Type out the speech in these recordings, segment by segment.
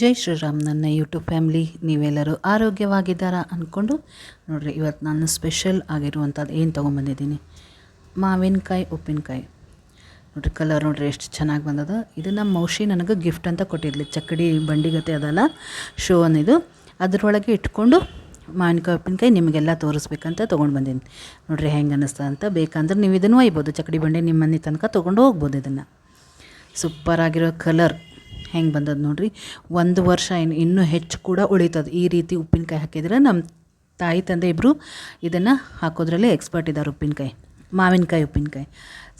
ಜೈ ಶ್ರೀರಾಮ್ ನನ್ನ YouTube family, ನೀವೆಲ್ಲರೂ ಆರೋಗ್ಯವಾಗಿದ್ದಾರಾ ಅಂದ್ಕೊಂಡು ನೋಡಿರಿ ಇವತ್ತು ನಾನು ಸ್ಪೆಷಲ್ ಆಗಿರುವಂಥದ್ದು ಏನು ತೊಗೊಂಬಂದಿದ್ದೀನಿ ಮಾವಿನಕಾಯಿ, ಉಪ್ಪಿನಕಾಯಿ. ನೋಡಿರಿ ಕಲರ್ ನೋಡಿರಿ ಎಷ್ಟು ಚೆನ್ನಾಗಿ ಬಂದದ. ಇದು ನಮ್ಮ ಮೌಷಿ ನನಗೆ ಗಿಫ್ಟ್ ಅಂತ ಕೊಟ್ಟಿದ್ಲಿ. ಚಕ್ಕಡಿ ಬಂಡಿಗತೆ ಅದಲ್ಲ ಶೋ ಅನ್ನಿದು. ಅದರೊಳಗೆ ಇಟ್ಕೊಂಡು ಮಾವಿನಕಾಯಿ, ಉಪ್ಪಿನಕಾಯಿ ನಿಮಗೆಲ್ಲ ತೋರಿಸ್ಬೇಕಂತ ತೊಗೊಂಡು ಬಂದೀನಿ ನೋಡಿರಿ ಹೆಂಗೆ ಅನ್ನಿಸ್ತಾ ಅಂತ. ಬೇಕಂದ್ರೆ ನೀವು ಇದನ್ನು ಒಯ್ಬೋದು. ಚಕ್ಕಡಿ, ಬಂಡಿ ನಿಮ್ಮ ಮನೆ ತನಕ ತೊಗೊಂಡು ಹೋಗ್ಬೋದು ಇದನ್ನು. ಸೂಪರ್ ಆಗಿರೋ ಕಲರ್. ಹೆಂಗೆ ಬಂದದ್ದು ನೋಡ್ರಿ? ಒಂದು ವರ್ಷ ಇನ್ನು ಇನ್ನೂ ಹೆಚ್ಚು ಕೂಡ ಉಳಿತದೆ. ಈ ರೀತಿ ಉಪ್ಪಿನಕಾಯಿ ಹಾಕಿದ್ರೆ ನಮ್ಮ ತಾಯಿ ತಂದೆ ಇಬ್ಬರು ಇದನ್ನು ಹಾಕೋದ್ರಲ್ಲಿ ಎಕ್ಸ್ಪರ್ಟ್ ಇದ್ದಾರೆ ಉಪ್ಪಿನಕಾಯಿ, ಮಾವಿನಕಾಯಿ ಉಪ್ಪಿನಕಾಯಿ.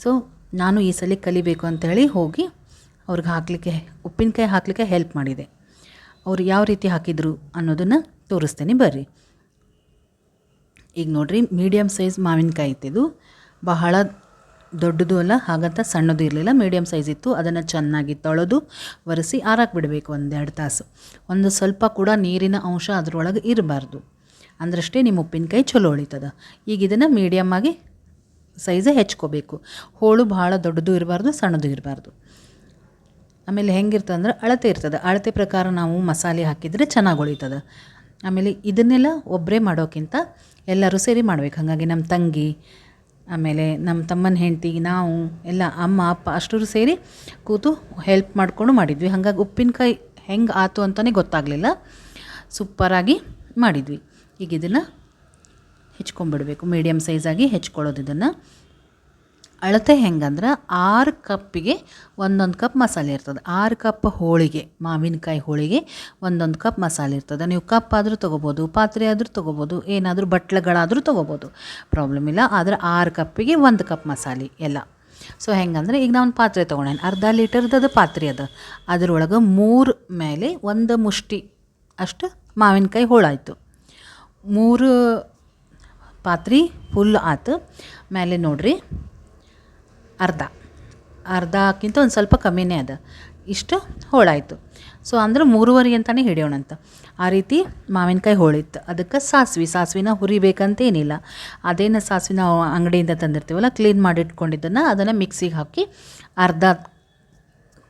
ಸೊ ನಾನು ಈ ಸಲ ಕಲಿಬೇಕು ಅಂತ ಹೇಳಿ ಹೋಗಿ ಅವ್ರಿಗೆ ಹಾಕಲಿಕ್ಕೆ, ಉಪ್ಪಿನಕಾಯಿ ಹಾಕಲಿಕ್ಕೆ ಹೆಲ್ಪ್ ಮಾಡಿದೆ. ಅವ್ರು ಯಾವ ರೀತಿ ಹಾಕಿದರು ಅನ್ನೋದನ್ನು ತೋರಿಸ್ತೇನೆ ಬರ್ರಿ. ಈಗ ನೋಡಿರಿ ಮೀಡಿಯಮ್ ಸೈಜ್ ಮಾವಿನಕಾಯಿ ಇತ್ತಿದು ಬಹಳ ದೊಡ್ಡದು ಅಲ್ಲ, ಹಾಗಂತ ಸಣ್ಣದು ಇರಲಿಲ್ಲ. ಮೀಡಿಯಮ್ ಸೈಜ್ ಇತ್ತು. ಅದನ್ನು ಚೆನ್ನಾಗಿ ತೊಳೆದು ಒರೆಸಿ ಆರಾಕ್ ಬಿಡಬೇಕು ಒಂದೆರಡು ತಾಸು. ಒಂದು ಸ್ವಲ್ಪ ಕೂಡ ನೀರಿನ ಅಂಶ ಅದರೊಳಗೆ ಇರಬಾರ್ದು. ಅಂದ್ರಷ್ಟೇ ನಿಮ್ಮ ಉಪ್ಪಿನಕಾಯಿ ಚಲೋ ಉಳಿತದ. ಈಗ ಇದನ್ನು ಮೀಡಿಯಮ್ ಆಗಿ ಸೈಜೇ ಹೆಚ್ಕೋಬೇಕು. ಹೋಳು ಭಾಳ ದೊಡ್ಡದು ಇರಬಾರ್ದು, ಸಣ್ಣದು ಇರಬಾರ್ದು. ಆಮೇಲೆ ಹೆಂಗಿರ್ತದೆ ಅಂದ್ರೆ ಅಳತೆ ಇರ್ತದೆ. ಅಳತೆ ಪ್ರಕಾರ ನಾವು ಮಸಾಲೆ ಹಾಕಿದರೆ ಚೆನ್ನಾಗಿ ಉಳಿತದೆ. ಆಮೇಲೆ ಇದನ್ನೆಲ್ಲ ಒಬ್ಬರೇ ಮಾಡೋಕ್ಕಿಂತ ಎಲ್ಲರೂ ಸೇರಿ ಮಾಡ್ಬೇಕು. ಹಾಗಾಗಿ ನಮ್ಮ ತಂಗಿ ಆಮೇಲೆ ನಮ್ಮ ತಮ್ಮನ ಹೆಂಡತಿ, ನಾವು, ಎಲ್ಲ ಅಮ್ಮ, ಅಪ್ಪ ಅಷ್ಟರು ಸೇರಿ ಕೂತು ಹೆಲ್ಪ್ ಮಾಡಿಕೊಂಡು ಮಾಡಿದ್ವಿ. ಹಾಗಾಗಿ ಉಪ್ಪಿನಕಾಯಿ ಹೆಂಗೆ ಆಯ್ತು ಅಂತಲೇ ಗೊತ್ತಾಗಲಿಲ್ಲ. ಸೂಪರಾಗಿ ಮಾಡಿದ್ವಿ. ಈಗ ಇದನ್ನು ಹೆಚ್ಕೊಂಡ್ಬಿಡ್ಬೇಕು. ಮೀಡಿಯಮ್ ಸೈಜಾಗಿ ಹೆಚ್ಕೊಳ್ಳೋದು ಇದನ್ನು. ಅಳತೆ ಹೆಂಗಂದ್ರೆ ಆರು ಕಪ್ಪಿಗೆ ಒಂದೊಂದು ಕಪ್ ಮಸಾಲೆ ಇರ್ತದೆ. ಆರು ಕಪ್ ಹೋಳಿಗೆ, ಮಾವಿನಕಾಯಿ ಹೋಳಿಗೆ ಒಂದೊಂದು ಕಪ್ ಮಸಾಲೆ ಇರ್ತದೆ. ನೀವು ಕಪ್ ಆದರೂ ತೊಗೋಬೋದು, ಪಾತ್ರೆ ಆದರೂ ತೊಗೋಬೋದು, ಏನಾದರೂ ಬಟ್ಲುಗಳಾದರೂ ತೊಗೋಬೋದು. ಪ್ರಾಬ್ಲಮ್ ಇಲ್ಲ, ಆದರೆ ಆರು ಕಪ್ಪಿಗೆ ಒಂದು ಕಪ್ ಮಸಾಲೆ ಎಲ್ಲ. ಸೊ ಹೆಂಗಂದ್ರೆ ಈಗ ನಾನು ಪಾತ್ರೆ ತೊಗೊಂಡೇನೆ ಅರ್ಧ ಲೀಟರ್ದದು ಪಾತ್ರೆ ಅದ. ಅದ್ರೊಳಗೆ ಮೂರು ಮೇಲೆ ಒಂದು ಮುಷ್ಟಿ, ಅಷ್ಟು ಮಾವಿನಕಾಯಿ ಹೋಳಾಯಿತು ಮೂರು ಪಾತ್ರೆ ಫುಲ್ ಆತು. ಮೇಲೆ ನೋಡ್ರಿ. ಅರ್ಧ. ಅರ್ಧಕ್ಕಿಂತ ಒಂದು ಸ್ವಲ್ಪ ಕಮ್ಮಿನೇ ಅದ. ಇಷ್ಟು ಹೋಳಾಯಿತು. ಸೊ ಅಂದ್ರೆ ಮೂರುವರೆ ಅಂತಲೇ ಹಿಡಿಯೋಣಂತ. ಆ ರೀತಿ ಮಾವಿನಕಾಯಿ ಹೋಳಿತ್ತು. ಅದಕ್ಕೆ ಸಾಸ್ವೆ. ಸಾಸ್ವಿನ ಹುರಿಬೇಕಂತೇನಿಲ್ಲ ಅದೇನು ಸಾಸ್ವಿನ ಅಂಗಡಿಯಿಂದ ತಂದಿರ್ತೀವಲ್ಲ ಕ್ಲೀನ್ ಮಾಡಿಟ್ಕೊಂಡಿದ್ದನ್ನು ಅದನ್ನು ಮಿಕ್ಸಿಗೆ ಹಾಕಿ ಅರ್ಧ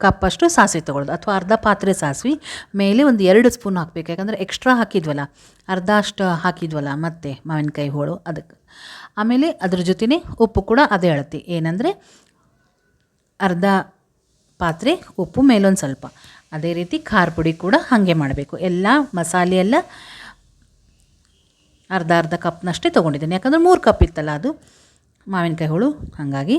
ಕಪ್ಪಷ್ಟು ಸಾಸಿವೆ ತೊಗೊಳ್ಳೋದು. ಅಥವಾ ಅರ್ಧ ಪಾತ್ರೆ ಸಾಸಿವೆ, ಮೇಲೆ ಒಂದು ಎರಡು ಸ್ಪೂನ್ ಹಾಕಬೇಕು. ಯಾಕಂದರೆ ಎಕ್ಸ್ಟ್ರಾ ಹಾಕಿದ್ವಲ್ಲ, ಅರ್ಧ ಅಷ್ಟು ಹಾಕಿದ್ವಲ್ಲ ಮತ್ತೆ ಮಾವಿನಕಾಯಿ ಹೋಳು ಅದಕ್ಕೆ. ಆಮೇಲೆ ಅದ್ರ ಜೊತೆನೇ ಉಪ್ಪು ಕೂಡ ಅದೇ ಅಳತಿ. ಏನಂದರೆ ಅರ್ಧ ಪಾತ್ರೆ ಉಪ್ಪು, ಮೇಲೊಂದು ಸ್ವಲ್ಪ. ಅದೇ ರೀತಿ ಖಾರ ಪುಡಿ ಕೂಡ ಹಾಗೆ ಮಾಡಬೇಕು. ಎಲ್ಲ ಮಸಾಲೆ ಎಲ್ಲ ಅರ್ಧ ಅರ್ಧ ಕಪ್ನಷ್ಟೇ ತೊಗೊಂಡಿದ್ದೀನಿ. ಯಾಕಂದ್ರೆ ಮೂರು ಕಪ್ ಇತ್ತಲ್ಲ ಅದು. ಮಾವಿನಕಾಯಿ ಹೋಳು, ಹಾಗಾಗಿ.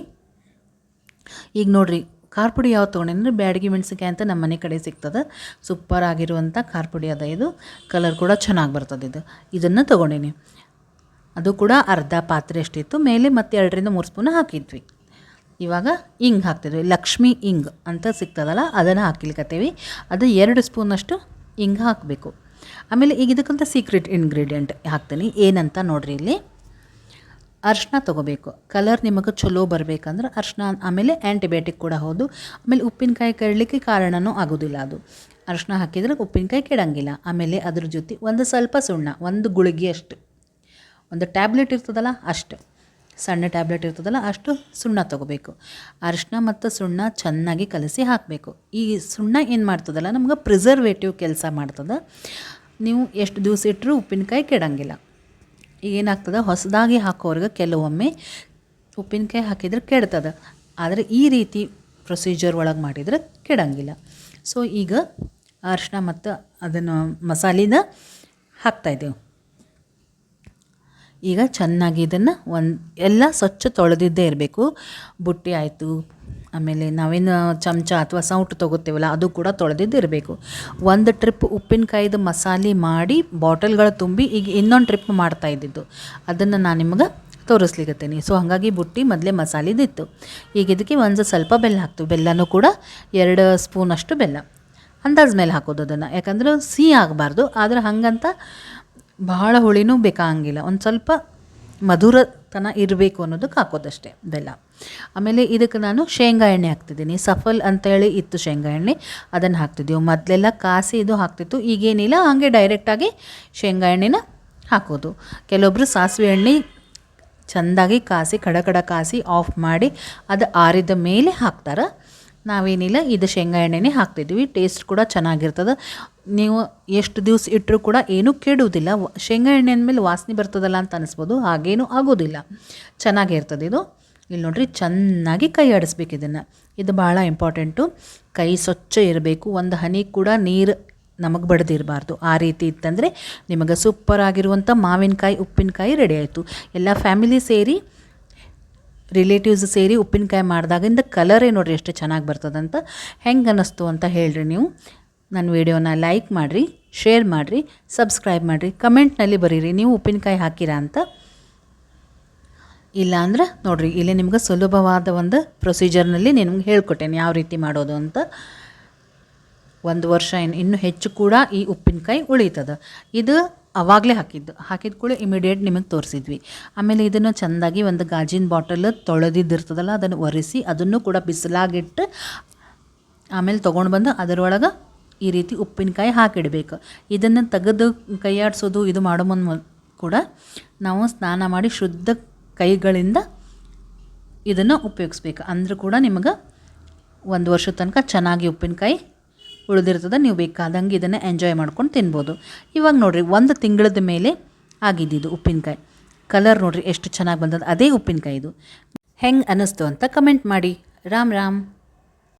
ಈಗ ನೋಡ್ರಿ ಖಾರ ಪುಡಿ ಯಾವ್ದು ತೊಗೊಂಡಿದ್ರೆ ಬ್ಯಾಡಗಿ ಮೆಣಸಿನ್ಕಾಯಿ ಅಂತ ನಮ್ಮ ಮನೆ ಕಡೆ ಸಿಗ್ತದೆ. ಸೂಪರ್ ಆಗಿರುವಂಥ ಖಾರ ಪುಡಿ ಅದ ಇದು. ಕಲರ್ ಕೂಡ ಚೆನ್ನಾಗಿ ಬರ್ತದೆ ಇದು. ಇದನ್ನು ತೊಗೊಂಡಿನಿ. ಅದು ಕೂಡ ಅರ್ಧ ಪಾತ್ರೆ ಅಷ್ಟಿತ್ತು. ಮೇಲೆ ಮತ್ತೆ ಎರಡರಿಂದ ಮೂರು ಸ್ಪೂನ್ ಹಾಕಿದ್ವಿ. ಇವಾಗ ಇಂಗ್ ಹಾಕ್ತಿದ್ವಿ. ಲಕ್ಷ್ಮಿ ಇಂಗ್ ಅಂತ ಸಿಗ್ತದಲ್ಲ, ಅದನ್ನು ಹಾಕ್ಲಿಕ್ಕತ್ತೀವಿ ಅದು ಎರಡು ಸ್ಪೂನಷ್ಟು ಇಂಗ್ ಹಾಕಬೇಕು. ಆಮೇಲೆ ಈಗ ಇದಕ್ಕಂತ ಸೀಕ್ರೆಟ್ ಇಂಗ್ರೀಡಿಯೆಂಟ್ ಹಾಕ್ತೀನಿ. ಏನಂತ ನೋಡ್ರಿ ಇಲ್ಲಿ. ಅರ್ಶಿನ ತೊಗೋಬೇಕು. ಕಲರ್ ನಿಮಗೆ ಚಲೋ ಬರಬೇಕಂದ್ರೆ ಅರ್ಶಿನ ಆಮೇಲೆ ಆ್ಯಂಟಿಬಯೋಟಿಕ್ ಕೂಡ ಹೌದು. ಆಮೇಲೆ ಉಪ್ಪಿನಕಾಯಿ ಕೆಡಲಿಕ್ಕೆ ಕಾರಣವೂ ಆಗೋದಿಲ್ಲ ಅದು. ಅರ್ಶಿನ ಹಾಕಿದ್ರೆ ಉಪ್ಪಿನಕಾಯಿ ಕೆಡಂಗಿಲ್ಲ. ಆಮೇಲೆ ಅದ್ರ ಜೊತೆ ಒಂದು ಸ್ವಲ್ಪ ಸುಣ್ಣ, ಒಂದು ಗುಳಿಗೆ ಅಷ್ಟು. ಒಂದು ಟ್ಯಾಬ್ಲೆಟ್ ಇರ್ತದಲ್ಲ ಅಷ್ಟು. ಸಣ್ಣ ಟ್ಯಾಬ್ಲೆಟ್ ಇರ್ತದಲ್ಲ ಅಷ್ಟು ಸುಣ್ಣ ತೊಗೋಬೇಕು. ಅರಿಶಿನ ಮತ್ತು ಸುಣ್ಣ ಚೆನ್ನಾಗಿ ಕಲಸಿ ಹಾಕಬೇಕು. ಈ ಸುಣ್ಣ ಏನು ಮಾಡ್ತದಲ್ಲ, ನಮ್ಗೆ ಪ್ರಿಸರ್ವೇಟಿವ್ ಕೆಲಸ ಮಾಡ್ತದೆ. ನೀವು ಎಷ್ಟು ದಿವಸ ಇಟ್ಟರೂ ಉಪ್ಪಿನಕಾಯಿ ಕೆಡಂಗಿಲ್ಲ. ಏನಾಗ್ತದೆ? ಹೊಸದಾಗಿ ಹಾಕೋರ್ಗೆ ಕೆಲವೊಮ್ಮೆ ಉಪ್ಪಿನಕಾಯಿ ಹಾಕಿದ್ರೆ ಕೆಡ್ತದೆ. ಆದರೆ ಈ ರೀತಿ ಪ್ರೊಸೀಜರ್ ಒಳಗೆ ಮಾಡಿದರೆ ಕೆಡಂಗಿಲ್ಲ. ಸೊ ಈಗ ಅರಿಶಿನ ಮತ್ತು ಅದನ್ನು ಮಸಾಲಿನ ಹಾಕ್ತಾಯಿದ್ದೆವು ಈಗ ಚೆನ್ನಾಗಿ ಇದನ್ನು ಒಂದು ಎಲ್ಲ ಸ್ವಚ್ಛ ತೊಳೆದಿದ್ದೇ ಇರಬೇಕು. ಬುಟ್ಟಿ ಆಯಿತು ಆಮೇಲೆ ನಾವೇನು ಚಮಚ ಅಥವಾ ಸೌಟು ತೊಗೋತೀವಲ್ಲ, ಅದು ಕೂಡ ತೊಳೆದಿದ್ದು ಇರಬೇಕು ಒಂದು ಟ್ರಿಪ್ ಉಪ್ಪಿನಕಾಯಿದು ಮಸಾಲೆ ಮಾಡಿ ಬಾಟಲ್ಗಳು ತುಂಬಿ ಈಗ ಇನ್ನೊಂದು ಟ್ರಿಪ್ ಮಾಡ್ತಾ ಇದ್ದಿದ್ದು. ಅದನ್ನು ನಾನು ನಿಮ್ಗೆ ತೋರಿಸ್ಲಿಕತ್ತೀನಿ. ಸೊ ಹಾಗಾಗಿ ಬುಟ್ಟಿ ಮೊದಲೇ ಮಸಾಲಿದಿತ್ತು. ಈಗ ಇದಕ್ಕೆ ಒಂದು ಸ್ವಲ್ಪ ಬೆಲ್ಲ ಹಾಕ್ತು ಬೆಲ್ಲನೂ ಕೂಡ ಎರಡು ಸ್ಪೂನಷ್ಟು ಬೆಲ್ಲ. ಅಂದಾಜು ಮೇಲೆ ಹಾಕೋದು ಅದನ್ನು. ಯಾಕಂದ್ರೆ ಸಿಹಿ ಆಗಬಾರ್ದು. ಆದರೆ ಹಾಗಂತ ಭಾಳ ಹುಳಿನೂ ಬೇಕಾಗಂಗಿಲ್ಲ ಒಂದು ಸ್ವಲ್ಪ ಮಧುರತನ ಇರಬೇಕು ಅನ್ನೋದಕ್ಕೆ ಹಾಕೋದಷ್ಟೇ ಬೆಲ್ಲ ಆಮೇಲೆ ಇದಕ್ಕೆ ನಾನು ಶೇಂಗಾ ಎಣ್ಣೆ ಹಾಕ್ತಿದ್ದೀನಿ. ಸಫಲ್ ಅಂತೇಳಿ ಇತ್ತು ಶೇಂಗಾ ಎಣ್ಣೆ. ಅದನ್ನು ಹಾಕ್ತಿದ್ದೀವಿ ಮೊದಲೆಲ್ಲ ಕಾಸಿ ಇದು ಹಾಕ್ತಿತ್ತು. ಈಗೇನಿಲ್ಲ, ಹಾಗೆ ಡೈರೆಕ್ಟಾಗಿ ಶೇಂಗಾ ಎಣ್ಣೆನ ಹಾಕೋದು. ಕೆಲವೊಬ್ಬರು ಸಾಸಿವೆ ಎಣ್ಣೆ ಚೆಂದಾಗಿ ಕಾಸಿ ಕಡ ಕಡ ಕಾಸಿ ಆಫ್ ಮಾಡಿ ಅದು ಆರಿದ ಮೇಲೆ ಹಾಕ್ತಾರೆ. ನಾವೇನಿಲ್ಲ, ಇದು ಶೇಂಗಾ ಎಣ್ಣೆನೇ ಹಾಕ್ತಿದ್ದೀವಿ ಟೇಸ್ಟ್ ಕೂಡ ಚೆನ್ನಾಗಿರ್ತದೆ. ನೀವು ಎಷ್ಟು ದಿವಸ ಇಟ್ಟರೂ ಕೂಡ ಏನೂ ಕೆಡುವುದಿಲ್ಲ. ಶೇಂಗಾ ಎಣ್ಣೆ ಅಂದಮೇಲೆ ವಾಸನೆ ಬರ್ತದಲ್ಲ ಅಂತ ಅನಿಸ್ಬೋದು, ಹಾಗೇನೂ ಆಗೋದಿಲ್ಲ. ಚೆನ್ನಾಗಿರ್ತದೆ ಇದು. ಇಲ್ಲಿ ನೋಡ್ರಿ, ಚೆನ್ನಾಗಿ ಕೈ ಆಡಿಸ್ಬೇಕು ಇದನ್ನು. ಇದು ಭಾಳ ಇಂಪಾರ್ಟೆಂಟು ಕೈ ಸ್ವಚ್ಛ ಇರಬೇಕು. ಒಂದು ಹನಿ ಕೂಡ ನೀರು ನಮಗೆ ಬಡ್ದಿರಬಾರ್ದು. ಆ ರೀತಿ ಇತ್ತಂದರೆ ನಿಮಗೆ ಸೂಪರ್ ಆಗಿರುವಂಥ ಮಾವಿನಕಾಯಿ, ಉಪ್ಪಿನಕಾಯಿ ರೆಡಿ ಆಯಿತು. ಎಲ್ಲ ಫ್ಯಾಮಿಲಿ ಸೇರಿ ರಿಲೇಟಿವ್ಸ್ ಸೇರಿ ಉಪ್ಪಿನಕಾಯಿ ಮಾಡಿದಾಗಿಂದ ಕಲರೇ ನೋಡಿರಿ ಎಷ್ಟು ಚೆನ್ನಾಗಿ ಬರ್ತದಂತ ಹೆಂಗೆ ಅನ್ನಿಸ್ತು ಅಂತ ಹೇಳ್ರಿ ನೀವು. ನನ್ನ ವಿಡಿಯೋನ ಲೈಕ್ ಮಾಡಿರಿ ಶೇರ್ ಮಾಡಿರಿ ಸಬ್ಸ್ಕ್ರೈಬ್ ಮಾಡಿರಿ ಕಮೆಂಟ್ನಲ್ಲಿ ಬರೀರಿ ನೀವು ಉಪ್ಪಿನಕಾಯಿ ಹಾಕಿರಾ ಅಂತ. ಇಲ್ಲ ಅಂದ್ರೆ ನೋಡ್ರಿ ಇಲ್ಲಿ ನಿಮ್ಗೆ ಸುಲಭವಾದ ಒಂದು ಪ್ರೊಸೀಜರ್ನಲ್ಲಿ ನಿಮ್ಗೆ ಹೇಳ್ಕೊಟ್ಟೇನೆ ಯಾವ ರೀತಿ ಮಾಡೋದು ಅಂತ. ಒಂದು ವರ್ಷ ಇನ್ನೂ ಹೆಚ್ಚು ಕೂಡ ಈ ಉಪ್ಪಿನಕಾಯಿ ಉಳಿತದ. ಇದು ಅವಾಗಲೇ ಹಾಕಿದ್ದು. ಹಾಕಿದ ಕೂಡ ಇಮಿಡಿಯೇಟ್ ನಿಮಗೆ ತೋರಿಸಿದ್ವಿ. ಆಮೇಲೆ ಇದನ್ನು ಚೆಂದಾಗಿ ಒಂದು ಗಾಜಿನ ಬಾಟಲ್ ತೊಳೆದಿದ್ದಿರ್ತದಲ್ಲ, ಅದನ್ನು ಒರೆಸಿ ಅದನ್ನು ಕೂಡ ಬಿಸಿಲಾಗಿಟ್ಟು ಆಮೇಲೆ ತೊಗೊಂಡು ಬಂದು ಅದರೊಳಗೆ ಈ ರೀತಿ ಉಪ್ಪಿನಕಾಯಿ ಹಾಕಿಡಬೇಕು. ಇದನ್ನು ತೆಗೆದು ಕೈಯಾಡಿಸೋದು, ಇದು ಮಾಡೋ ಮುನ್ ಕೂಡ ನಾವು ಸ್ನಾನ ಮಾಡಿ ಶುದ್ಧ ಕೈಗಳಿಂದ ಇದನ್ನು ಉಪಯೋಗಿಸ್ಬೇಕು. ಅಂದರೂ ಕೂಡ ನಿಮಗೆ ಒಂದು ವರ್ಷದ ತನಕ ಚೆನ್ನಾಗಿ ಉಪ್ಪಿನಕಾಯಿ ಉಳಿದಿರ್ತದೆ, ನೀವು ಬೇಕಾದಂಗೆ ಇದನ್ನು ಎಂಜಾಯ್ ಮಾಡ್ಕೊಂಡು ತಿನ್ಬೋದು. ಇವಾಗ ನೋಡಿರಿ, ಒಂದು ತಿಂಗಳದ ಮೇಲೆ ಆಗಿದ್ದಿದ್ದು ಉಪ್ಪಿನಕಾಯಿ. ಕಲರ್ ನೋಡಿರಿ, ಎಷ್ಟು ಚೆನ್ನಾಗಿ ಬಂದದ ಅದೇ ಉಪ್ಪಿನಕಾಯಿ ಇದು. ಹೆಂಗೆ ಅನ್ನಿಸ್ತು ಅಂತ ಕಮೆಂಟ್ ಮಾಡಿ. ರಾಮ್ ರಾಮ್.